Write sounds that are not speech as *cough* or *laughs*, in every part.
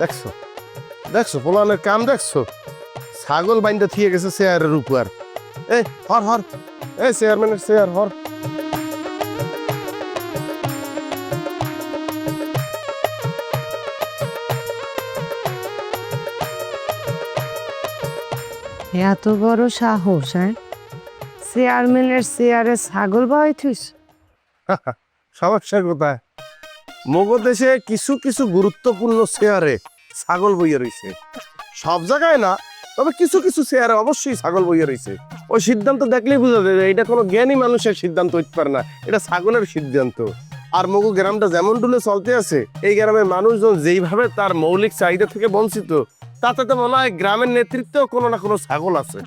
দেখছ? দেখছ? পোলানের কাম দেখছ? ছাগল বাইন্দা থিয়ে গেছে চেয়ারের উপর। এ হর হর। এ চেয়ারম্যানের চেয়ার হর। এত বড় সাহস হ্যাঁ? চেয়ারম্যানের চেয়ারে ছাগল বাড়াইছিস *laughs* সমস্যা কোথায় মগো দেশে কিছু কিছু গুরুত্বপূর্ণ চেয়ারে ছাগল বইয়ে রইছে। সব জায়গায় না, তবে কিছু কিছু চেয়ারে অবশ্যই ছাগল বইয়ে রইছে। ওই সিদ্ধান্ত দেখলেই বোঝা যায় এটা কোনো জ্ঞানী মানুষের সিদ্ধান্ত হইতে পারে না, এটা ছাগলের সিদ্ধান্ত। আর মগো গ্রামটা যেমন ডুলে চলতে আছে, এই গ্রামের মানুষজন যেইভাবে তার মৌলিক চাহিদা থেকে বঞ্চিত, তাতে তো মনে হয় গ্রামের নেতৃত্বেও কোনো না কোনো ছাগল আছে।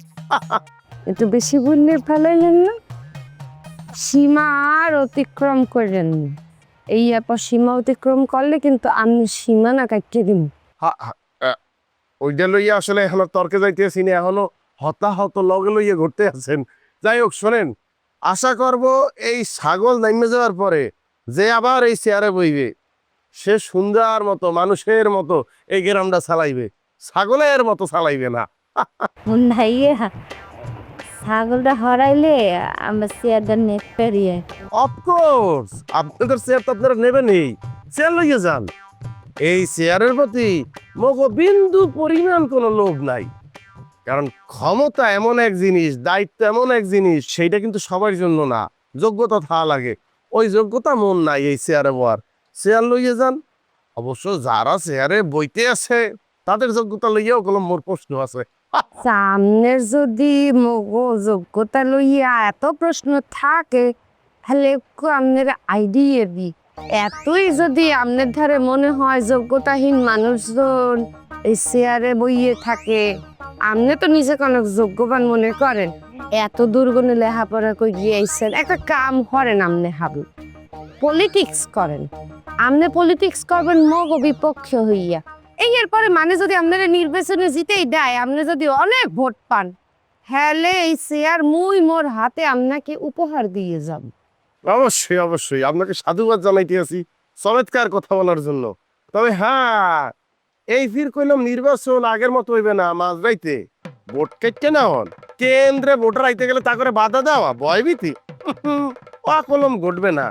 একটু বেশি বললে ফেলাইলেন না? সীমা আর অতিক্রম করেন এই আপা সীমা অতিক্রম করলে কিন্তু আমি সীমা না কাটিয়ে দিব ওইটা লইয়া আসলে এখনও তর্কে যাইতেছি না এখনও হতাহত লগে লইয়া ঘুরতে আছেন। যাই হোক শোনেন আশা করব এই ছাগল নাইমে যাওয়ার পরে যে আবার এই চেয়ারে বইবে সে সুন্দর মতো মানুষের মতো এই গ্রামটা চালাইবে। ছাগলের মতো চালাইবে না। ভাইয়া ছাগলটা হরাইলে আমরা চেয়ারটা নেট পেরিয়ে। অফকোর্স আপনাদের চেয়ার তো আপনারা নেবেনই। চেয়ার লইয়া যান। এই চেয়ারের প্রতি মগ বিন্দু পরিমাণ কোনো লোভ নাই। কারণ ক্ষমতা এমন এক জিনিস, দায়িত্ব এমন এক জিনিস, সেইটা কিন্তু সবার জন্য না। যোগ্যতা থাকা লাগে। ওই যোগ্যতা মন নাই এই চেয়ারে বয়ার। চেয়ার লইয়া যান। অবশ্য যারা চেয়ারে বইতে আছে, তাদের যোগ্যতা লইয়াও কোনো মোর প্রশ্ন আছে। সামনের যদি মগো যোগ্যতা লইয়া এত প্রশ্ন থাকে, তাহলে আপনার আইডিয়া দি এতই যদি আপনার ধারে মনে হয় যোগ্যতাহীন মানুষজন এই চেয়ারে বইয়ে থাকে আপনি তো নিজেকে অনেক যোগ্যবান মনে করেন। এত দুর্গুণে লেখাপড়া করে গিয়েছেন একটা কাম করেন আপনি হাবু পলিটিক্স করেন। আপনি পলিটিক্স করবেন, মগ বিপক্ষ হইয়া। এই এরপরে মানে যদি আপনারা নির্বাচনে জিতেই দেয় আপনি যদি অনেক ভোট পান হ্যালে এই চেয়ার মুই মোর হাতে আপনাকে উপহার দিয়ে যাব। অবশ্যই অবশ্যই। আপনাকে সাধুবাদ জানাইতে আছি চমৎকার কথা বলার জন্য। তবে হ্যাঁ এই ফির কইলাম নির্বাচন আগের মতো হইবে না মাঝরাইতে ভোট কেটে না হন কেন্দ্রে ভোটার আইতে গেলে তা করে বাধা দেওয়া, ভয়ভীতি। ও কলম ঘটবে না।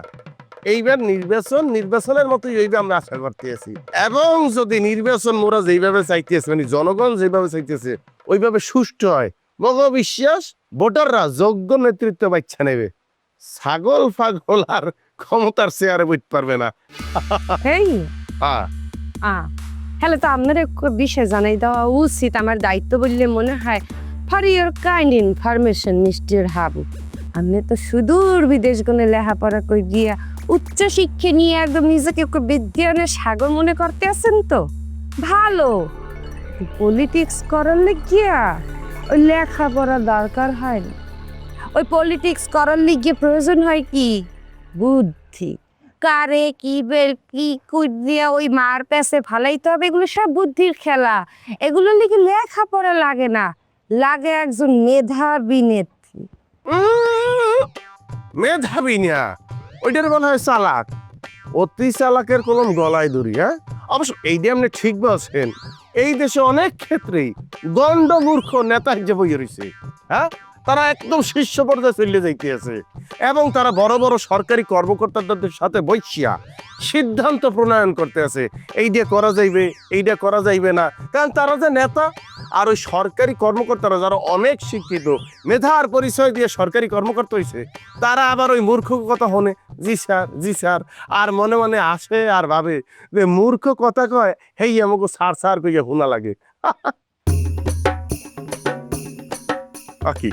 এইবার নির্বাচন, নির্বাচনের মতোই হইবে আমরা আশা করতে আছি। এবং যদি নির্বাচন মোরা যেইভাবে চাইতেছে মানে জনগণ যেভাবে চাইতেছে, ওইভাবে সুষ্ঠু হয় মগ বিশ্বাস ভোটাররা যোগ্য নেতৃত্ব বাচ্চা নেবে ছাগল ফাগল আর ক্ষমতার চেয়ারে বইতে পারবে না। এই হ্যাঁ আ। হ্যালো তো আপনার বিষয় জানাই দেওয়া উচিত। আমার দায়িত্ব বললে মনে হয় for your kind information mister Habu আপনি তো সুদূর বিদেশ গুনে লেখাপড়া করে গিয়া উচ্চ শিক্ষা নিয়ে একদম নিজেকে বিজ্ঞানের সাগর মনে করতে আছেন তো? ভালো। পলিটিক্স করার গিয়া ওই লেখাপড়া দরকার হয় না। ওই পলিটিক্স করার লিগে প্রয়োজন হয় কি? বুদ্ধি। কারে, কি বেল কি কুট দিয়া ওই মার পেছে ফালাইতে হবে, এগুলো সব বুদ্ধির খেলা। এগুলো লিখে লেখাপড়া লাগে না। লাগে একজন মেধাবী নেত্রী। মেধাবী না। ওইটার বলা হয় চালাক। অতি চালাকের কলম গলায় দড়ি হ্যাঁ? অবশ্য এইটা আপনি ঠিক বলছেন, এই দেশে অনেক ক্ষেত্রেই গণ্ডমূর্খ নেতা হিসেবে বইয়ে রয়েছে হ্যাঁ? তারা একদম শীর্ষ পর্যায়ে চলে যাইতে আছে এবং তারা বড় বড় সরকারি কর্মকর্তাদের সাথে বৈশিয়া সিদ্ধান্ত প্রণয়ন করতে আছে এইটা করা যাইবে এইটা করা যাইবে না। কারণ তারা যে নেতা আর ওই সরকারি কর্মকর্তারা যারা অনেক শিক্ষিত মেধার পরিচয় দিয়ে সরকারি কর্মকর্তা হয়েছে তারা আবার ওই মূর্খ কথা হনে, জি স্যার জি স্যার। আর মনে মনে আসে আর ভাবে যে মূর্খ কথা কয়, হেই আমাকে সার সার কইয়া শোনা লাগে। *laughs* আকি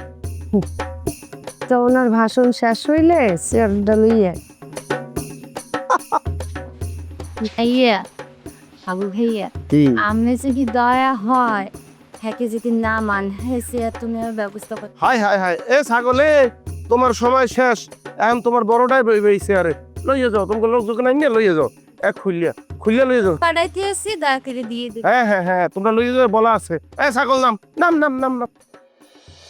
তো ওনার ভাষণ শেষ হইলে চেয়ারটা লইয়া ভাইয়া আবু ভাইয়া আমি যদি দয়া হয় হ্যাকে যদি না মান হ্যাঁ চেয়ার তুমি আমার ব্যবস্থা কর। High high high. এ ছাগলে তোমার সময় শেষ। এখন তোমার বড়টাই বইবে এই চেয়ারে লইয়ে যাও তোমাকে লোক নাই নিয়ে লইয়ে যাও। এক খুললিয়া খুললিয়া লইয়ে যাও। পাঠাইতে আসি দয়া করে দিয়ে দিন। হ্যাঁ হ্যাঁ হ্যাঁ তোমরা লইয়ে যাও বলা আছে। এ ছাগল নাম নাম নাম নাম নাম।